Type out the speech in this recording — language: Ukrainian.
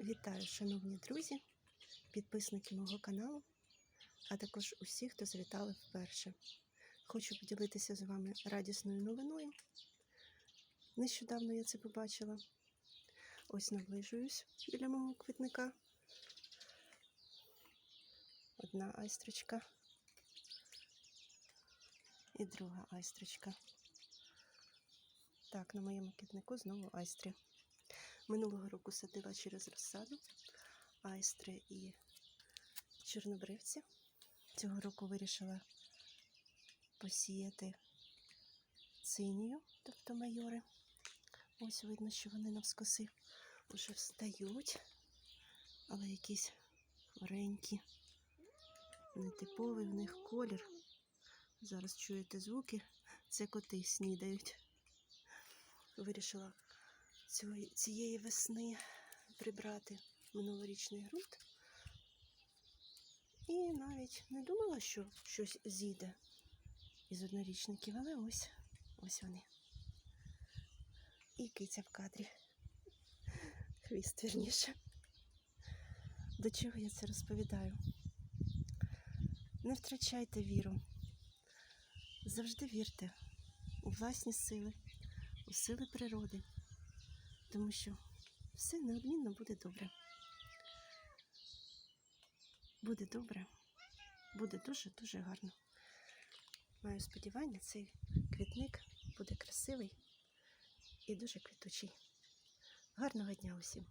Вітаю, шановні друзі, підписники мого каналу, а також усі, хто завітали вперше. Хочу поділитися з вами радісною новиною. Нещодавно я це побачила. Ось наближуюсь біля мого квітника. Одна айстрочка і друга айстрочка. Так, на моєму квітнику знову айстрі. Минулого року садила через розсаду айстри і чорнобривці. Цього року вирішила посіяти цинію, тобто майори. Ось видно, що вони навскоси вже встають, але якісь хворенькі, нетиповий в них колір. Зараз чуєте звуки, це коти снідають. Вирішила цієї весни прибрати минулорічний ґрунт. І навіть не думала, що щось зійде із однорічників, але ось ось вони. І киця в кадрі. Хвіст вірніше. До чого я це розповідаю? Не втрачайте віру. Завжди вірте у власні сили, у сили природи тому що все неодмінно буде добре. Буде добре, буде дуже-дуже гарно. Маю сподівання, цей квітник буде красивий і дуже квітучий. Гарного дня усім!